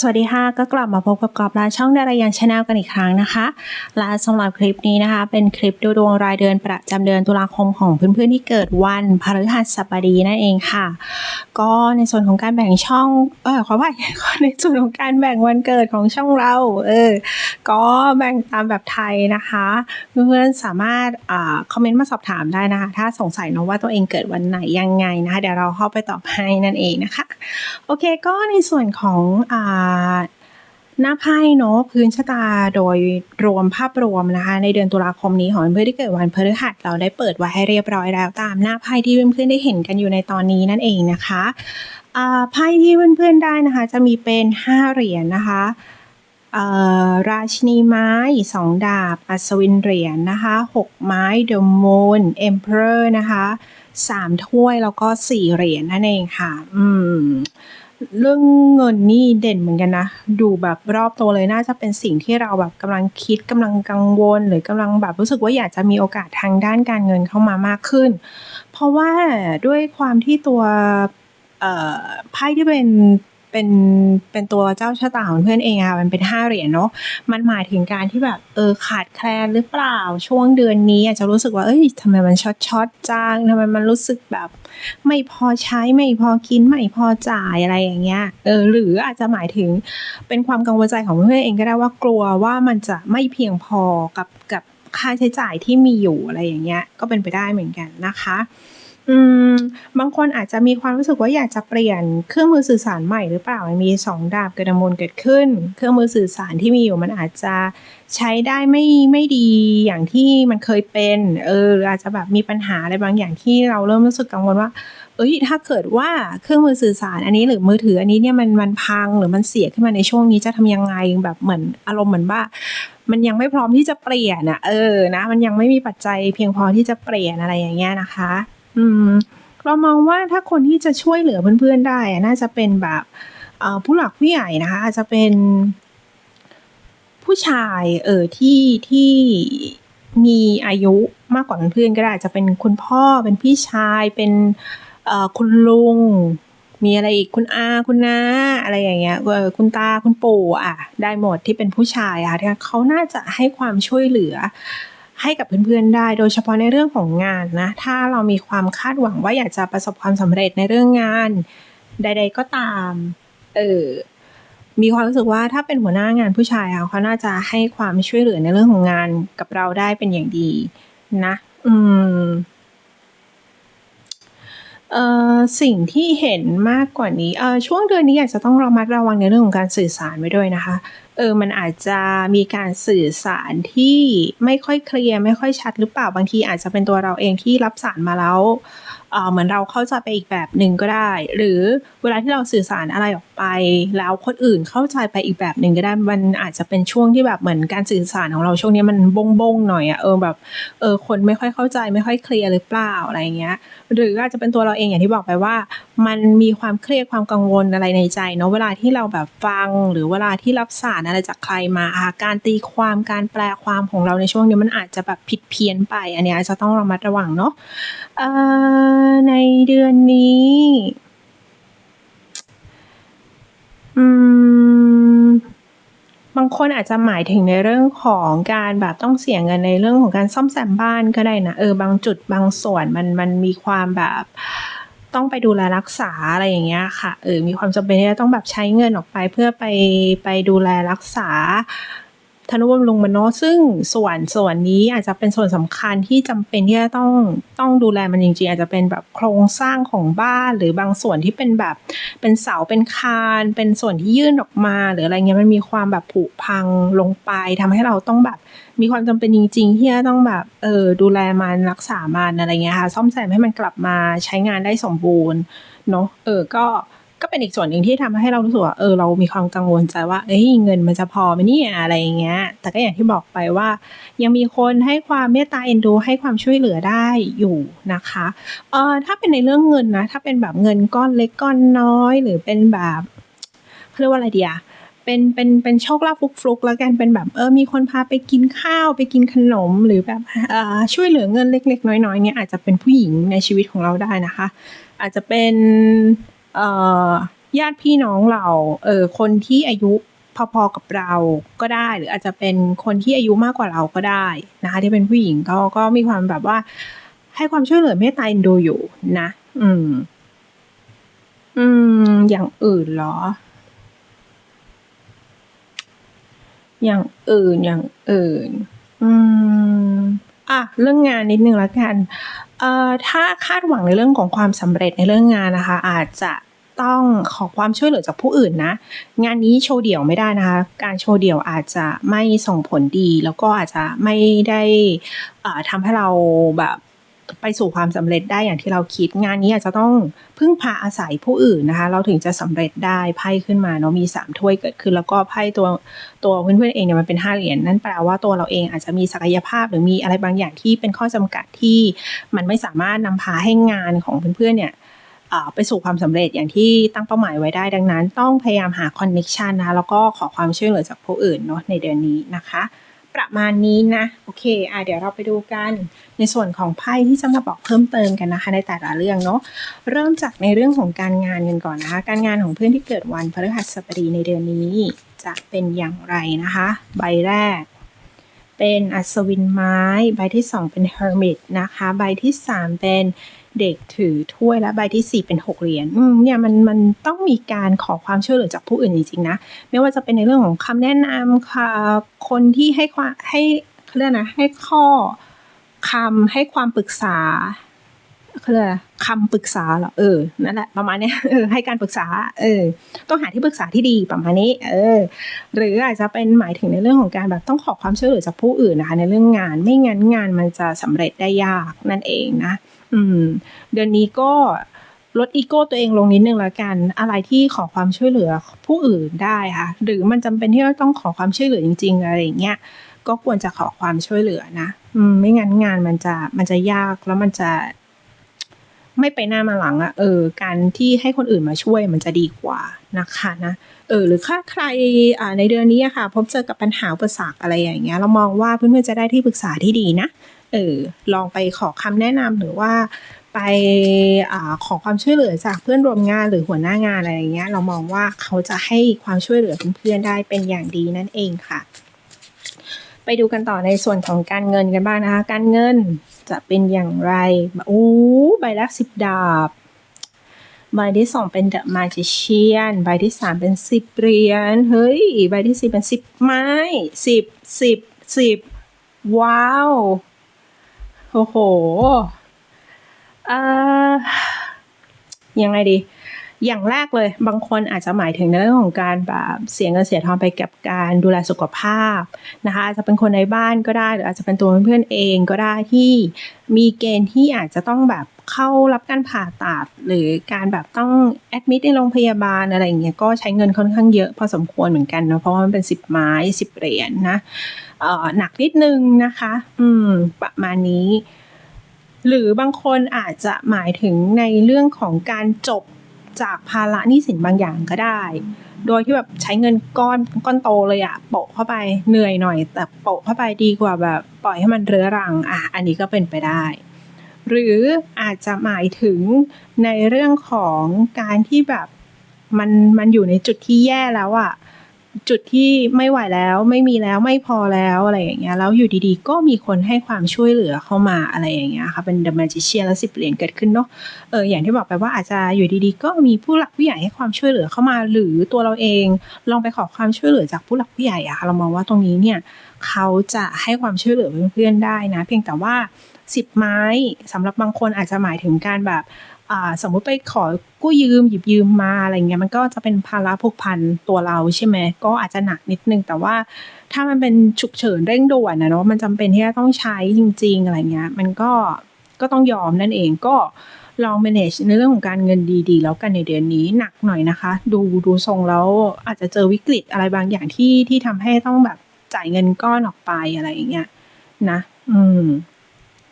สวัสดีค่ะ ก็กลับมาพบกับกอบละช่องดารายันชาแนลกันอีกครั้งนะคะ และสำหรับคลิปนี้นะคะ เป็นคลิปดูดวงรายเดือนประจำเดือนตุลาคมของเพื่อนๆที่เกิดวันพฤหัสบดีนั่นเองค่ะ ก็ในส่วนของการแบ่งช่องเออขอว่าในส่วนของการแบ่งวันเกิดของช่องเราเออก็แบ่งตามแบบไทยนะคะเพื่อนๆสามารถอ่าคอมเมนต์มาสอบถามได้นะคะ ถ้าสงสัยเนาะว่าตัวเองเกิดวันไหนยังไงนะคะเดี๋ยวเราเข้าไปตอบให้นั่นเองนะคะโอเค ก็ในส่วนของอ่าหน้าไพ่เนาะพื้นชะตาโดยรวมภาพรวมนะคะ ในเดือนตุลาคมนี้ของเพื่อนที่เกิดวันพฤหัสเราได้เปิดไว้ให้เรียบร้อยแล้วตามหน้าไพ่ที่เพื่อนๆได้เห็นกันอยู่ในตอนนี้นั่นเองนะคะไพ่ที่เพื่อนๆได้นะคะ จะมีเป็น 5 เหรียญนะคะราชินีไม้สองดาบ อัศวินเหรียญนะคะหกไม้เดอะมูนเอ็มเพอร์นะคะสามถ้วยแล้วก็สี่เหรียญนั่นเองค่ะ อืม เรื่องเงินนี่เด่นเหมือนกันนะ ดูแบบรอบตัวเลย น่าจะเป็นสิ่งที่เราแบบกำลังคิด กำลังกังวล หรือกำลังแบบรู้สึกว่าอยากจะมีโอกาสทางด้านการเงินเข้ามามากขึ้น เพราะว่าด้วยความที่ตัวไพ่ที่เป็น เป็นเป็นตัวเจ้าชะตาของเพื่อนเองอะมันเป็นห้าเหรียญเนาะมันหมายถึงการที่แบบเออขาดแคลนหรือเปล่าช่วงเดือนนี้อาจจะรู้สึกว่าเอ้ยทำไมมันช็อตช็อตจังทำไมมันรู้สึกแบบ ไม่พอใช้ไม่พอกินไม่พอจ่ายอะไรอย่างเงี้ยเออหรืออาจจะหมายถึงเป็นความกังวลใจของเพื่อนเองก็ได้ว่ากลัวว่ามันจะไม่เพียงพอกับกับค่าใช้จ่ายที่มีอยู่อะไรอย่างเงี้ยก็เป็นไปได้เหมือนกันนะคะ อืม บางคนอาจจะมีความรู้สึกว่าอยากจะเปลี่ยนเครื่องมือสื่อสารใหม่หรือเปล่า มันมีสองดาบกระดมนเกิดขึ้น เครื่องมือสื่อสารที่มีอยู่มันอาจจะใช้ได้ไม่ไม่ดีอย่างที่มันเคยเป็น เออหรืออาจจะแบบมีปัญหาอะไรบางอย่างที่เราเริ่มรู้สึกกังวลว่า เอ้ย ถ้าเกิดว่าเครื่องมือสื่อสารอันนี้หรือมือถืออันนี้เนี่ยมันมันพังหรือมันเสียขึ้นมาในช่วงนี้จะทำยังไงแบบเหมือนอารมณ์เหมือนว่ามันยังไม่พร้อมที่จะเปลี่ยนอะเออนะ มันยังไม่มีปัจจัยเพียงพอที่จะเปลี่ยนอะไรอย่างเงี้ยนะคะ อืม เรามองว่าถ้าคนที่จะช่วยเหลือเพื่อนๆได้อะน่าจะเป็นแบบเอ่อผู้หลักผู้ใหญ่นะคะ อาจจะเป็นผู้ชายเออที่ที่มีอายุมากกว่าเพื่อนๆก็ได้อาจจะเป็นคุณพ่อเป็นพี่ชายเป็นเอ่อคุณลุง มีอะไรอีกคุณอาคุณน้าอะไรอย่างเงี้ยเออคุณตาคุณปู่อะ ได้หมดที่เป็นผู้ชายอะะเขาน่าจะให้ความช่วยเหลือ ให้กับเพื่อนๆได้ โดยเฉพาะในเรื่องของงานนะ ถ้าเรามีความคาดหวังว่าอยากจะประสบความสำเร็จในเรื่องงาน ใด ๆ ก็ตาม เออมีความรู้สึกว่าถ้าเป็นหัวหน้างานผู้ชายเขาน่าจะให้ความช่วยเหลือในเรื่องของงานกับเราได้เป็นอย่างดีนะ อืมเอ่อสิ่งที่เห็นมากกว่านี้เอ่อช่วงเดือนนี้อาจจะต้องระมัดระวังในเรื่องของการสื่อสารไว้ด้วยนะคะ เออมันอาจจะมีการสื่อสารที่ไม่ค่อยเคลียร์ไม่ค่อยชัดหรือเปล่าบางทีอาจจะเป็นตัวเราเองที่รับสารมาแล้วเออเหมือนเราเข้าใจไปอีกแบบหนึ่งก็ได้ หรือเวลาที่เราสื่อสารอะไรออกไป แล้วคนอื่นเข้าใจไปอีกแบบหนึ่งก็ได้ มันอาจจะเป็นช่วงที่แบบเหมือนการสื่อสารของเราช่วงนี้มันบงบงหน่อยอะเออแบบเออคนไม่ค่อยเข้าใจไม่ค่อยเคลียร์หรือเปล่าอะไรเงี้ย หรืออาจจะเป็นตัวเราเองอย่างที่บอกไปว่า มันมีความเครียดความกังวลอะไรในใจเนาะเวลาที่เราแบบฟัง หรือเวลาที่รับสารอะไรจากใครมาอะการตีความการแปลความของเราในช่วงนี้มันอาจจะแบบผิดเพี้ยนไป อันนี้อาจจะต้องระมัดระวังเนาะเอ่อในเดือนนี้อืมบางคนอาจจะหมายถึงในเรื่องของการแบบต้องเสียเงินในเรื่องของการซ่อมแซมบ้านก็ได้นะเออบางจุดบางส่วนมันมันมีความแบบ ต้องไปดูแลรักษาอะไรอย่างเงี้ยค่ะเออมีความจำเป็นที่จะต้องแบบใช้เงินออกไปเพื่อไปไปดูแลรักษา ธนุบำรุงมันเนาะซึ่งส่วนส่วนนี้อาจจะเป็นส่วนสำคัญที่จำเป็นที่จะต้องต้องดูแลมันจริงๆ อาจจะเป็นแบบโครงสร้างของบ้าน หรือบางส่วนที่เป็นแบบเป็นเสาเป็นคาน เป็นส่วนที่ยื่นออกมา หรืออะไรเงี้ยมันมีความแบบผุพังลงไปทำให้เราต้องแบบมีความจำเป็นจริงๆที่จะต้องแบบเออดูแลมันรักษามันอะไรเงี้ยค่ะซ่อมแซมให้มันกลับมาใช้งานได้สมบูรณ์เนาะเออก็ ก็เป็นอีกส่วนหนึ่งที่ทำให้เรารู้สึกว่าเออเรามีความกังวลใจว่าเอ้ยเงินมันจะพอไหมเนี่ยอะไรอย่างเงี้ย แต่ก็อย่างที่บอกไปว่า ยังมีคนให้ความเมตตาเอ็นดู ให้ความช่วยเหลือได้อยู่นะคะเออถ้าเป็นในเรื่องเงินนะถ้าเป็นแบบเงินก้อนเล็กก้อนน้อย หรือเป็นแบบเรียกว่าอะไรเดีอะเป็นเป็นเป็นโชคลาภฟลุกๆแล้วกันเป็นแบบเออมีคนพาไปกินข้าวไปกินขนมหรือแบบเอ่อช่วยเหลือเงินเล็ก ๆ น้อยๆเนี่ยอาจจะเป็นผู้หญิงในชีวิตของเราได้นะคะ อาจจะเป็น ญาติพี่น้องเราเออคนที่อายุพอ ๆ กับเราก็ได้ หรืออาจจะเป็นคนที่อายุมากกว่าเราก็ได้นะคะที่เป็นผู้หญิงก็ก็มีความแบบว่า ให้ความช่วยเหลือเมตตาเอ็นดูอยู่นะ อืม อืม อย่างอื่นเหรอ อย่างอื่นอย่างอื่น อืมอะเรื่องงานนิดนึงแล้วกันเอ่อถ้าคาดหวังในเรื่องของความสำเร็จในเรื่องงานนะคะ อาจจะ ต้องขอความช่วยเหลือจากผู้อื่นนะ งานนี้โชว์เดี่ยวไม่ได้นะคะ การโชว์เดี่ยวอาจจะไม่ส่งผลดี แล้วก็อาจจะไม่ได้ทำให้เราแบบไปสู่ความสำเร็จได้อย่างที่เราคิด งานนี้อาจจะต้องพึ่งพาอาศัยผู้อื่นนะคะ เราถึงจะสำเร็จได้ไพ่ขึ้นมาเนาะมี 3 ถ้วยเกิดขึ้น แล้วก็ไพ่ตัวตัวเพื่อนๆเองเนี่ยมันเป็น5เหรียญนั่นแปลว่าตัวเราเองอาจจะมีศักยภาพหรือมีอะไรบางอย่างที่เป็นข้อจำกัดที่มันไม่สามารถนำพาให้งานของเพื่อนๆเนี่ย ไปสู่ความสำเร็จอย่างที่ตั้งเป้าหมายไว้ได้ดังนั้น ต้องพยายามหาคอนเน็ชันนะแล้วก็ขอความช่วยเหลือจากผู้อื่นเนาะในเดือนนี้นะคะ ประมาณนี้นะโอเคอะเดี๋ยวเราไปดูกันในส่วนของไพ่ที่จะมาบอกเพิ่มเติมกันนะคะในแต่ละเรื่องเนาะเริ่มจากในเรื่องของการงานกันก่อนนะคะ การงานของเพื่อนที่เกิดวันพฤหัสบดีในเดือนนี้ จะเป็นอย่างไรนะคะ ใบแรกเป็นอัศวินไม้ ใบที่ 2 เป็น Hermit นะคะ ใบที่ 3 เป็น เด็กถือถ้วยและใบที่ 4 เป็น 6 เหรียญเนี่ยมันมันต้องมีการขอความช่วยเหลือจากผู้อื่นจริงๆนะ ไม่ว่าจะเป็นในเรื่องของคำแนะนำค่ะคนที่ให้ความให้เรียกนะให้ข้อคำให้ความปรึกษาเขาเรียกคำปรึกษาเหรอเออนั่นแหละประมาณนี้เออให้การปรึกษา เออ ต้องหาที่ปรึกษาที่ดีประมาณนี้ เออ หรืออาจจะเป็นหมายถึงในเรื่องของการแบบต้องขอความช่วยเหลือจากผู้อื่นนะคะ ในเรื่องงานไม่งั้นงานมันจะสำเร็จได้ยากนั่นเองนะ อืม เดือนนี้ก็ลดอีโก้ตัวเองลงนิดนึงแล้วกัน อะไรที่ขอความช่วยเหลือผู้อื่นได้ค่ะ หรือมันจำเป็นที่ต้องขอความช่วยเหลือจริง ๆ อะไรอย่างเงี้ย ก็ควรจะขอความช่วยเหลือนะ อืม ไม่งั้นงานมันจะมันจะยากแล้วมันจะ ไม่ไปหน้ามาหลังอะเออ การที่ให้คนอื่นมาช่วยมันจะดีกว่านะคะนะ เออ หรือถ้าใครอ่าในเดือนนี้อะค่ะ พบเจอกับปัญหาอุปสรรคอะไรอย่างเงี้ย เรามองว่าเพื่อนๆจะได้ที่ปรึกษาที่ดีนะ เออลองไปขอคำแนะนำหรือว่าไปอขอความช่วยเหลือจากเพื่อนร่วมงานหรือหัวหน้างานอะไรอย่างเงี้ย เรามองว่าเขาจะให้ความช่วยเหลือเพื่อนๆได้เป็นอย่างดีนั่นเองค่ะ ไปดูกันต่อในส่วนของการเงินกันบ้างนะคะ การเงินจะเป็นอย่างไรอู้ใบแรกสิบดาบใบที่สองเป็น The Magician ใบที่สามเป็นสิบเหรียญ เฮ้ย ใบที่สี่เป็นสิบไม้สิบสิบสิบว้าว โอ้โหเอ่อยังไงดี อย่างแรกเลย บางคนอาจจะหมายถึงในเรื่องของการแบบเสียเงินเสียทองไปกับการดูแลสุขภาพนะคะ อาจจะเป็นคนในบ้านก็ได้ หรืออาจจะเป็นตัวเพื่อนเองก็ได้ที่มีเกณฑ์ที่อาจจะต้องแบบ เข้ารับการผ่าตัด หรือการแบบต้องแอดมิดในโรงพยาบาลอะไรอย่างเงี้ยก็ใช้เงินค่อนข้างเยอะพอสมควรเหมือนกันเนาะเพราะว่ามันเป็นสิบไม้สิบเหรียญนะหนักนิดนึงนะคะ อืม ประมาณนี้ หรือบางคนอาจจะหมายถึงในเรื่องของการจบจากภาระหนี้สินบางอย่างก็ได้ โดยที่แบบใช้เงินก้อนก้อนโตเลยอะโปะเข้าไปเหนื่อยหน่อย แต่โปะเข้าไปดีกว่าแบบปล่อยให้มันเรื้อรังอะอันนี้ก็เป็นไปได้ หรืออาจจะหมายถึงในเรื่องของการที่แบบมันมันอยู่ในจุดที่แย่แล้วอะจุดที่ไม่ไหวแล้วไม่มีแล้วไม่พอแล้วอะไรอย่างเงี้ยแล้วอยู่ดีๆ ก็มีคนให้ความช่วยเหลือเข้ามาอะไรอย่างเงี้ยค่ะเป็น The Magician แล้วสิบเหรียญเกิดขึ้นเนาะเอออย่างที่บอกไปว่าอาจจะอยู่ดีๆ ก็มีผู้หลักผู้ใหญ่ให้ความช่วยเหลือเข้ามา หรือตัวเราเองลองไปขอความช่วยเหลือจากผู้หลักผู้ใหญ่อะค่ะเรามองว่าตรงนี้เนี่ยเขาจะให้ความช่วยเหลือเพื่อนๆได้นะ เพียงแต่ว่า สิบไม้สำหรับบางคนอาจจะหมายถึงการแบบสมมุติไปขอกู้ยืมหยิบยืมมาอะไรเงี้ยมันก็จะเป็นภาระผูกพันตัวเราใช่ไหมก็อาจจะหนักนิดนึง แต่ว่าถ้ามันเป็นฉุกเฉินเร่งด่วนนะเนาะมันจำเป็นที่จะต้องใช้จริง ๆ อะไรเงี้ยมันก็ก็ต้องยอมนั่นเองก็ลอง manage ในเรื่องของการเงินดีๆ แล้วกันในเดือนนี้หนักหน่อยนะคะ ดูดูทรงแล้วอาจจะเจอวิกฤตอะไรบางอย่างที่ที่ทำให้ต้องแบบจ่ายเงินก้อนออกไปอะไรอย่างเงี้ยนะ อืม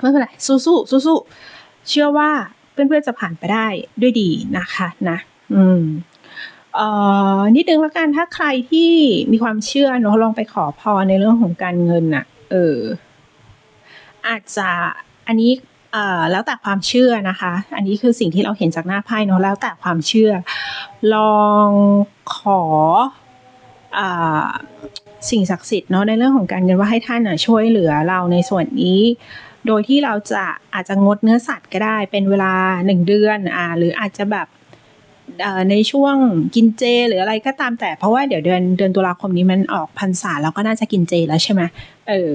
ไม่เป็นไรสู้ๆสู้ๆเชื่อว่าเพื่อนๆจะผ่านไปได้ด้วยดีนะคะนะอืมเอ่อนิดนึงแล้วกันถ้าใครที่มีความเชื่อเนาะลองไปขอพรในเรื่องของการเงินน่ะเอออาจจะอันนี้เอ่อแล้วแต่ความเชื่อนะคะ อันนี้คือสิ่งที่เราเห็นจากหน้าไพ่เนาะแล้วแต่ความเชื่อ ลองขออ่าสิ่งศักดิ์สิทธิ์เนาะในเรื่องของการเงินว่าให้ท่านอะช่วยเหลือเราในส่วนนี้ โดยที่เราจะอาจจะงดเนื้อสัตว์ก็ได้เป็นเวลาหนึ่งเดือนอ่าหรืออาจจะแบบในช่วงกินเจ หรืออะไรก็ตามแต่เพราะว่าเดี๋ยวเดือนเดือนตุลาคมนี้มันออกพรรษาแล้วก็น่าจะกินเจแล้วใช่ไหมเออ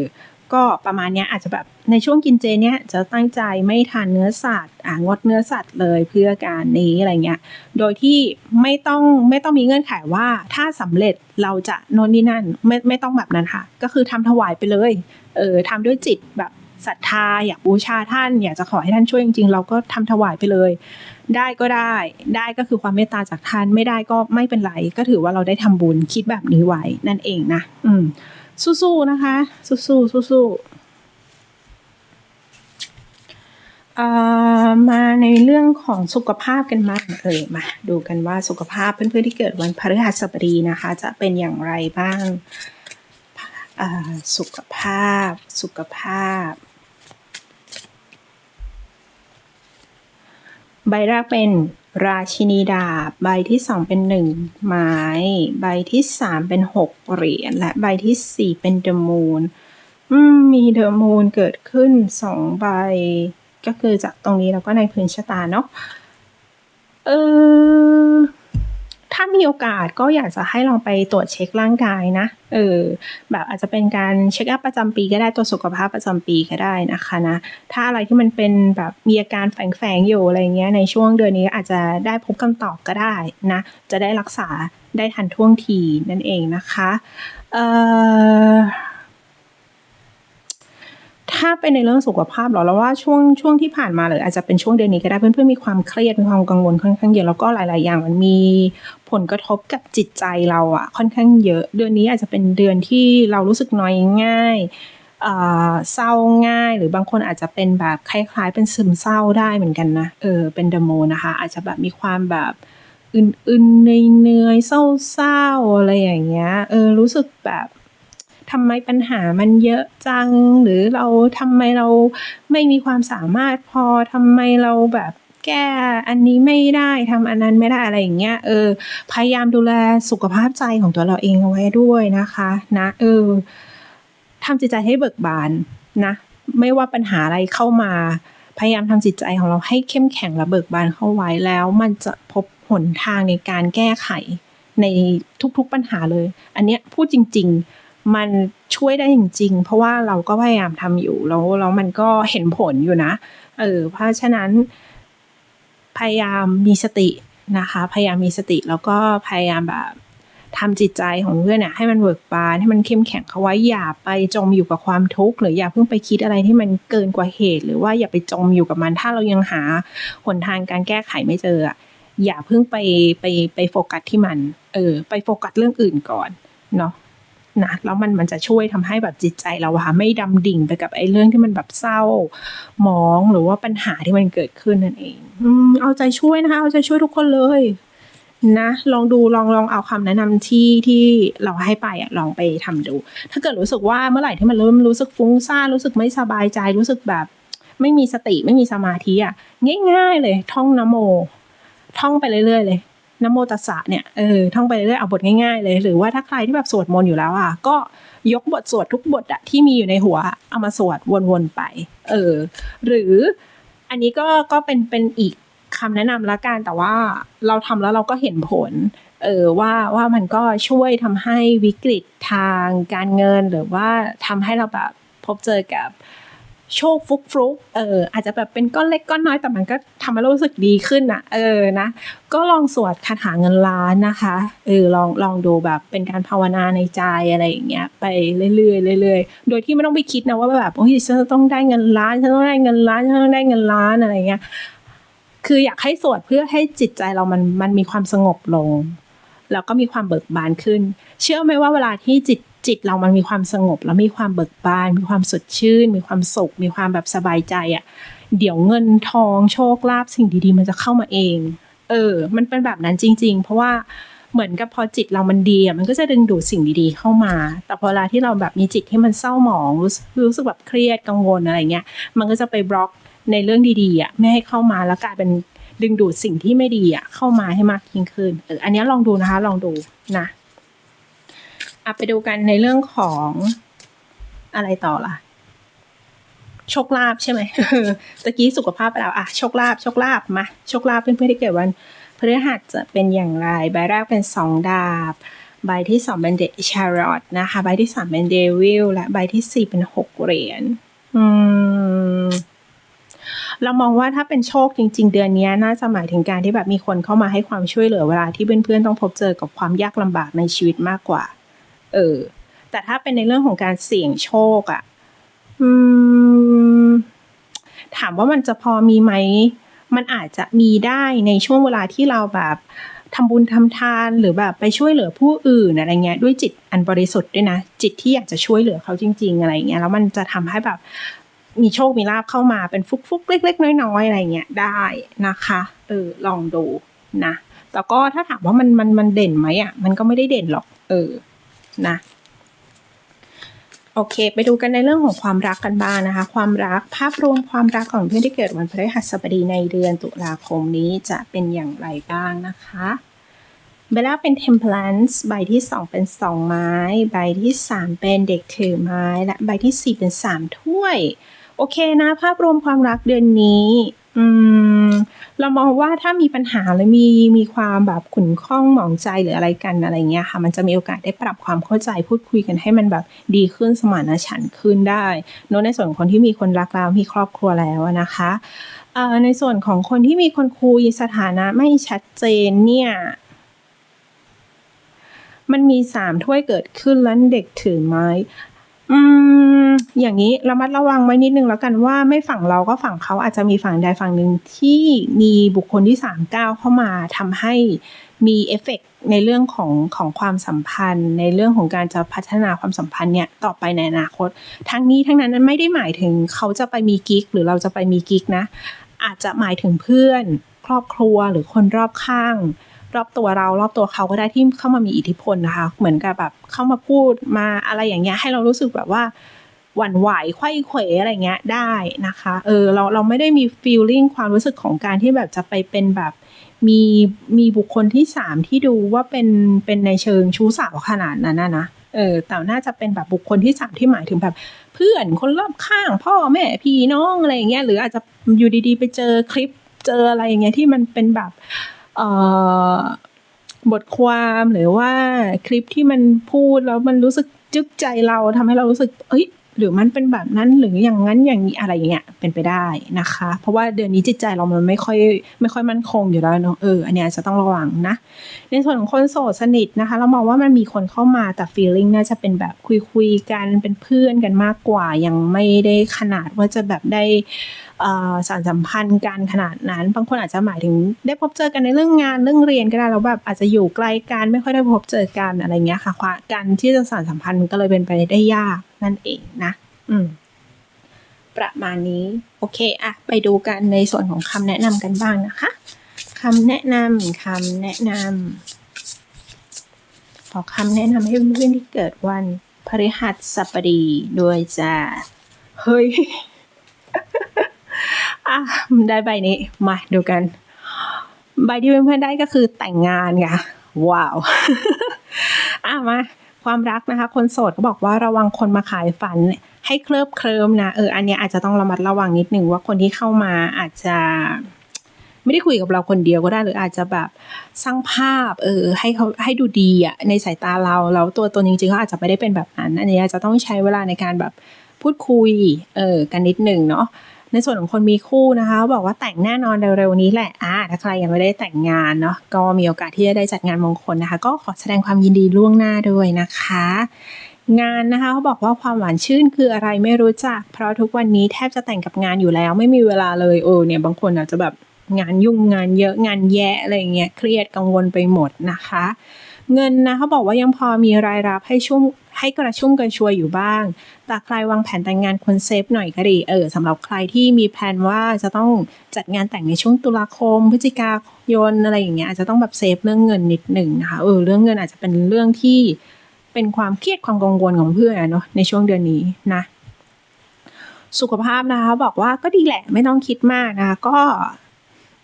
ก็ประมาณนี้อาจจะแบบในช่วงกินเจเนี้ยจะตั้งใจไม่ทานเนื้อสัตว์อ่างดเนื้อสัตว์เลยเพื่อการนี้อะไรเงี้ยโดยที่ไม่ต้องไม่ต้องมีเงื่อนไขว่าถ้าสำเร็จเราจะโน่นนี่นั่นไม่ไม่ต้องแบบนั้นค่ะ ก็คือทำถวายไปเลยเออทำด้วยจิตแบบ ศรัทธาอยากบูชาท่าน อยากจะขอให้ท่านช่วยจริงๆ เราก็ทำถวายไปเลย ได้ก็ได้ ได้ก็คือความเมตตาจากท่านไม่ได้ก็ไม่เป็นไร ก็ถือว่าเราได้ทำบุญคิดแบบนี้ไว้นั่นเองนะอืม สู้ๆนะคะ สู้ๆสู้ๆมาในเรื่องของสุขภาพกันบ้างเออมาดูกันว่าสุขภาพเพื่อนๆที่เกิดวันพฤหัสบดีนะคะ จะเป็นอย่างไรบ้างสุขภาพสุขภาพ ใบแรกเป็นราชินีดาบ ใบที่สองเป็นหนึ่งไม้ ใบที่สามเป็นหกเหรียญ และใบที่สี่เป็นเดอะมูนอืมมีเดอะมูนเกิดขึ้นสองใบ ก็คือจากตรงนี้แล้วก็ในพื้นชะตาเนาะ เออ ถ้ามีโอกาสก็อยากจะให้ลองไปตรวจเช็คร่างกายนะ เออ แบบอาจจะเป็นการเช็คอัพประจำปีก็ได้ตัวจสุขภาพประจำปีก็ได้นะคะนะ ถ้าอะไรที่มันเป็นแบบมีอาการแฝงๆอยู่อะไรเงี้ยในช่วงเดือนนี้อาจจะได้พบคำตอบก็ได้นะ จะได้รักษาได้ทันท่วงทีนั่นเองนะคะ เอ่อ ถ้าเป็นในเรื่องสุขภาพเหรอเราว่าช่วงช่วงที่ผ่านมาหรืออาจจะเป็นช่วงเดือนนี้ก็ได้เพื่อนๆมีความเครียดมีความกังวลค่อนข้างเยอะแล้วก็หลาย ๆ อย่างมันมีผลกระทบกับจิตใจเราอะค่อนข้างเยอะ เดือนนี้อาจจะเป็นเดือนที่เรารู้สึกน้อยง่ายเศร้าง่ายหรือบางคนอาจจะเป็นแบบคล้ายๆ เป็นซึมเศร้าได้เหมือนกันนะเออเป็นเดโมนะคะ อาจจะแบบมีความแบบอื่นๆเหนื่อยๆเศร้าๆอะไรอย่างเงี้ยเออรู้สึกแบบ ทำไมปัญหามันเยอะจัง หรือเราทำไมเราไม่มีความสามารถพอทำไมเราแบบแก้อันนี้ไม่ได้ทำอันนั้นไม่ได้อะไรอย่างเงี้ยเออ พยายามดูแลสุขภาพใจของตัวเราเองเอาไว้ด้วยนะคะ นะ เออทำจิตใจให้เบิกบานนะ ไม่ว่าปัญหาอะไรเข้ามา พยายามทำจิตใจของเราให้เข้มแข็งและเบิกบานเข้าไว้แล้ว มันจะพบหนทางในการแก้ไขในทุกๆปัญหาเลย อันเนี้ยพูดจริง ๆ มันช่วยได้จริง ๆ เพราะว่าเราก็พยายามทำอยู่ แล้วแล้วมันก็เห็นผลอยู่นะ เออ เพราะฉะนั้น พยายามมีสตินะคะ พยายามมีสติแล้วก็พยายามแบบทำจิตใจของเพื่อนเนี่ยให้มันเบิกบานให้มันเข้มแข็งเขาไว้อย่าไปจมอยู่กับความทุกข์หรืออย่าเพิ่งไปคิดอะไรที่มันเกินกว่าเหตุ หรือว่าอย่าไปจมอยู่กับมัน ถ้าเรายังหาหนทางการแก้ไขไม่เจออะอย่าเพิ่งไปไปไปโฟกัสที่มัน เออ ไปโฟกัสเรื่องอื่นก่อนเนาะ นะแล้วมันมันจะช่วยทำให้แบบจิตใจเราอะไม่ดำดิ่งไปกับไอ้เรื่องที่มันแบบเศร้าหมองหรือว่าปัญหาที่มันเกิดขึ้นนั่นเองอืมเอาใจช่วยนะคะ เอาใจช่วยทุกคนเลยนะลองดูลองลองเอาคำแนะนำที่ที่เราให้ไปอะลองไปทำดู ถ้าเกิดรู้สึกว่าเมื่อไหร่ที่มันเริ่มรู้สึกฟุ้งซ่านรู้สึกไม่สบายใจรู้สึกแบบ ไม่มีสติไม่มีสมาธิอะง่าย ๆ เลยท่องนะโม ท่องไปเรื่อยๆเลย นโมตัสสะเนี่ยเออท่องไปเรื่อยๆเอาบทง่ายๆเลย หรือว่าถ้าใครที่แบบสวดมนต์อยู่แล้วอะก็ยกบทสวดทุกบทอะที่มีอยู่ในหัวเอามาสวดวนๆไป เออ หรืออันนี้ก็ก็เป็นเป็นอีกคำแนะนำละกันแต่ว่าเราทำแล้วเราก็เห็นผล เออว่าว่ามันก็ช่วยทำให้วิกฤตทางการเงินหรือว่าทำให้เราแบบพบเจอกับ โชคฟุกฟุกเอออาจจะแบบเป็นก้อนเล็กก้อนน้อยแต่มันก็ทำให้เรารู้สึกดีขึ้นอะเออนะ ก็ลองสวดคาถาเงินล้านนะคะเออลองลองดูแบบเป็นการภาวนาในใจอะไรอย่างเงี้ยไปเรื่อยๆเรื่อยๆโดยที่ไม่ต้องไปคิดนะว่าแบบโอ้ยฉันต้องได้เงินล้านฉันต้องได้เงินล้านฉันต้องได้เงินล้านอะไรเงี้ยคืออยากให้สวดเพื่อให้จิตใจเรามันมันมีความสงบลง แล้วก็มีความเบิกบานขึ้น เชื่อไหมว่าเวลาที่จิต จิตเรามันมีความสงบแล้วมีความเบิกบาน มีความสดชื่น มีความสุข มีความแบบสบายใจอะ่ะ เดี๋ยวเงินทองโชคลาภสิ่งดีๆ มันจะเข้ามาเอง เออ มันเป็นแบบนั้นจริง ๆ เพราะว่าเหมือนกับพอจิตเรามันดีอะมันก็จะดึงดูดสิ่งดีๆเข้ามา แต่พอเวลาที่เราแบบมีจิตที่มันเศร้าหมองรู้สึกรู้สึกแบบเครียดกังวลอะไรเงี้ย มันก็จะไปบล็อกในเรื่องดีๆอะไม่ให้เข้ามาแล้วกลายเป็นดึงดูดสิ่งที่ไม่ดีอะเข้ามาให้มากยิ่งขึ้นเอออันนี้ลองดูนะคะ ลองดูนะ อะไปดูกันในเรื่องของอะไรต่อล่ะ โชคลาภใช่ไหมตะกี้สุขภาพไปแล้วอะโชคลาภโชคลาภมาโชคลาภเพื่อนๆที่เกิดวันพฤหัสจะเป็นอย่างไร ใบแรกเป็นสองดาบ ใบที่สองเป็นเดชารอตนะคะ ใบที่สามเป็นเดวิลและใบที่สี่เป็นหกเหรียญอืมเรามองว่าถ้าเป็นโชคจริง ๆ เดือนนี้น่าจะหมายถึงการที่แบบมีคนเข้ามาให้ความช่วยเหลือเวลาที่เพื่อนๆต้องพบเจอกับความยากลำบากในชีวิตมากกว่า เออ แต่ถ้าเป็นในเรื่องของการเสี่ยงโชคอะ่ะอืมถามว่ามันจะพอมีไหม มันอาจจะมีได้ในช่วงเวลาที่เราแบบทำบุญทำทานหรือแบบไปช่วยเหลือผู้อื่นอะไรเงี้ยด้วยจิตอันบริสุทธิ์ด้วยนะ จิตที่อยากจะช่วยเหลือเขาจริง ๆ อะไรเงี้ยแล้วมันจะทำให้แบบมีโชคมีลาบเข้ามาเป็นฟุกๆเล็ก ๆ น้อยๆอะไรเงี้ยได้นะคะเออลองดูนะแต่ก็ถ้าถามว่ามันมันมันเด่นไหมอะมันก็ไม่ได้เด่นหรอก เออ นะโอเค ไปดูกันในเรื่องของความรักกันบ้างนะคะ ความรักภาพรวมความรักของเพื่อนที่เกิดวันพฤหัสบดีในเดือนตุลาคมนี้จะเป็นอย่างไรบ้างนะคะใบแรกเป็น temperance ใบที่สองเป็นสองไม้ ใบที่สามเป็นเด็กถือไม้ และใบที่สี่เป็นสามถ้วย โอเคนะ ภาพรวมความรักเดือนนี้ อืม เรามองว่าถ้ามีปัญหาหรือมีมีความแบบขุ่นข้องหมองใจหรืออะไรกันอะไรเงี้ยค่ะ มันจะมีโอกาสได้ปรับความเข้าใจพูดคุยกันให้มันแบบดีขึ้นสมานฉันท์ขึ้นได้โน้ในส่วนคนที่มีคนรักแล้วมีครอบครัวแล้วนะคะในส่วนของคนที่มีคนคุยสถานะไม่ชัดเจนเนี่ยมันมีสามถ้วยเกิดขึ้นแล้วเด็กถือไม้ อืม อย่างนี้ระมัดระวังไว้นิดนึงแล้วกันว่า ไม่ฝั่งเราก็ฝั่งเขา อาจจะมีฝั่งใดฝั่งหนึ่งที่มีบุคคลที่สามก้าวเข้ามาทำให้มีเอฟเฟกในเรื่องของ ของความสัมพันธ์ ในเรื่องของการจะพัฒนาความสัมพันธ์เนี่ยต่อไปในอนาคต ทั้งนี้ทั้งนั้นไม่ได้หมายถึงเขาจะไปมีกิ๊กหรือเราจะไปมีกิ๊กนะ อาจจะหมายถึงเพื่อน ครอบครัวหรือคนรอบข้าง รอบตัวเรารอบตัวเขาก็ได้ที่เข้ามามีอิทธิพลนะคะ เหมือนกับแบบเข้ามาพูดมาอะไรอย่างเงี้ยให้เรารู้สึกแบบว่าหวั่นไหวไข้เขวอะไรเงี้ยได้นะคะเออเราเราไม่ได้มีฟีลลิ่งความรู้สึกของการที่แบบจะไปเป็นแบบมีมีบุคคลที่สามที่ดูว่าเป็นเป็นในเชิงชู้สาวขนาดนั้นนะนะเออแต่น่าจะเป็นแบบบุคคลที่สามที่หมายถึงแบบ เพื่อนคนรอบข้างพ่อแม่พี่น้องอะไรอย่างเงี้ยหรืออาจจะอยู่ดีๆ ไปเจอคลิปเจออะไรอย่างเงี้ยที่มันเป็นแบบ บทความหรือว่าคลิปที่มันพูดแล้วมันรู้สึกจึ๊กใจเราทำให้เรารู้สึกเอ้ย หรือมันเป็นแบบนั้นหรืออย่างนั้นอย่างนี้อะไรอย่างเงี้ยเป็นไปได้นะคะ เพราะว่าเดือนนี้จิตใจเรามันไม่ค่อยไม่ค่อยมั่นคงอยู่แล้วเนาะเอออันนี้จะต้องระวังนะ ในส่วนของคนโสดสนิทนะคะ เรามองว่ามันมีคนเข้ามาแต่ feeling น่าจะเป็นแบบคุยคุยกันเป็นเพื่อนกันมากกว่า ยังไม่ได้ขนาดว่าจะแบบได้สารสัมพันธ์กันขนาดนั้น บางคนอาจจะหมายถึงได้พบเจอกันในเรื่องงานเรื่องเรียนก็ได้แล้วแบบอาจจะอยู่ไกลกันไม่ค่อยได้พบเจอกันอะไรเงี้ยค่ะ การที่จะสารสัมพันธ์มันก็เลยเป็นไปได้ยาก นั่นเองนะ อืม ประมาณนี้ โอเคอะไปดูกันในส่วนของคำแนะนำกันบ้างนะคะคำแนะนำคำแนะนำขอคำแนะนำให้เพื่อนๆที่เกิดวันพฤหัสบดีด้วยจ้าเฮ้ยอะได้ใบนี้ มาดูกัน ใบที่เพื่อนๆได้ก็คือแต่งงานค่ะ ว้าว อะมา ความรักนะคะ คนโสดก็บอกว่าระวังคนมาขายฝันให้เคลิบเคลิมนะ เออ อันนี้อาจจะต้องระมัดระวังนิดหนึ่งว่าคนที่เข้ามาอาจจะไม่ได้คุยกับเราคนเดียวก็ได้หรืออาจจะแบบสร้างภาพ เออ ให้เขาให้ดูดีอะในสายตาเราแล้วตัวตนจริงๆเขาอาจจะไม่ได้เป็นแบบนั้น อันนี้อาจจะต้องใช้เวลาในการแบบพูดคุย เออ กันนิดหนึ่งเนาะ ในส่วนของคนมีคู่นะคะ บอกว่าแต่งแน่นอนเร็วๆนี้แหละอ่าถ้าใครยังไม่ได้แต่งงานเนาะก็มีโอกาสที่จะได้จัดงานมงคลนะคะ ก็ขอแสดงความยินดีล่วงหน้าด้วยนะคะ งานนะคะเขาบอกว่าความหวานชื่นคืออะไรไม่รู้จัก เพราะทุกวันนี้แทบจะแต่งกับงานอยู่แล้ว ไม่มีเวลาเลยโอ้เนี่ยบางคนอาจจะแบบงานยุ่งงานเยอะงานแย่อะไรเงี้ยเครียดกังวลไปหมดนะคะ เงินนะเขาบอกว่ายังพอมีรายรับให้ชุ่มให้กระชุ่มกระชวยอยู่บ้าง แต่ใครวางแผนแต่งงานควรเซฟหน่อยก็ดี เออสำหรับใครที่มีแผนว่าจะต้องจัดงานแต่งในช่วงตุลาคม พฤศจิกายนอะไรอย่างเงี้ยอาจจะต้องแบบเซฟเรื่องเงินนิดหนึ่งนะคะ เออเรื่องเงินอาจจะเป็นเรื่องที่เป็นความเครียดความกังวลของเพื่อนเนาะในช่วงเดือนนี้นะ สุขภาพนะคะบอกว่าก็ดีแหละไม่ต้องคิดมากนะคะก็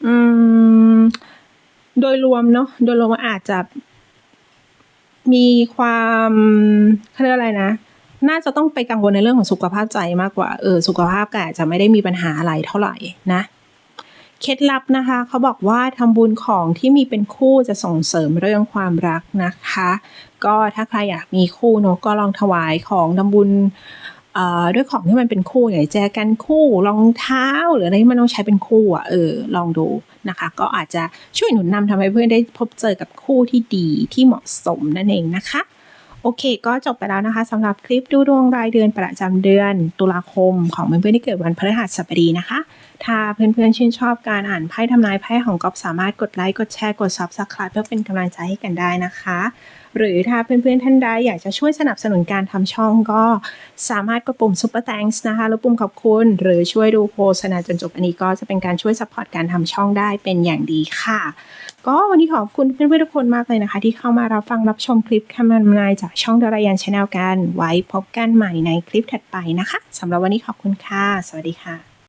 อืม โดยรวมเนาะโดยรวมอาจจะ มีความเขาเรียกอะไรนะ น่าจะต้องไปกังวลในเรื่องของสุขภาพใจมากกว่า เออ สุขภาพก็อาจจะไม่ได้มีปัญหาอะไรเท่าไหร่นะ เคล็ดลับนะคะ เขาบอกว่าทำบุญของที่มีเป็นคู่จะส่งเสริมเรื่องความรักนะคะ ก็ถ้าใครอยากมีคู่เนาะก็ลองถวายของทำบุญด้วยของที่มันเป็นคู่อย่างแจกันคู่รองเท้าหรืออะไรที่มันต้องใช้เป็นคู่อะเออลองดู นะคะ ก็อาจจะช่วยหนุนนำทำให้เพื่อนได้พบเจอกับคู่ที่ดีที่เหมาะสมนั่นเองนะคะโอเค ก็จบไปแล้วนะคะสำหรับคลิปดูดวงรายเดือนประจำเดือน ตุลาคมของเพื่อนๆที่เกิดวันพฤหัสบดีนะคะ ถ้าเพื่อนๆชื่นชอบการอ่านไพ่ทำนายไพ่ของก๊อฟสามารถกดไลค์กดแชร์กด Subscribe เพื่อเป็นกำลังใจให้กันได้นะคะ หรือถ้าเพื่อนๆท่านใดอยากจะช่วยสนับสนุนการทำช่องก็สามารถกดปุ่ม Super Thanks นะคะหรือปุ่มขอบคุณ หรือช่วยดูโฆษณาจนจบอันนี้ก็จะเป็นการช่วยสปอร์ตการทำช่องได้เป็นอย่างดีค่ะ ก็วันนี้ขอบคุณเพื่อนๆทุกคนมากเลยนะคะ ที่เข้ามารับฟังรับชมคลิปคำนำนายจากช่องดารายันชาแนลกัน ไว้พบกันใหม่ในคลิปถัดไปนะคะสำหรับวันนี้ขอบคุณค่ะ สวัสดีค่ะ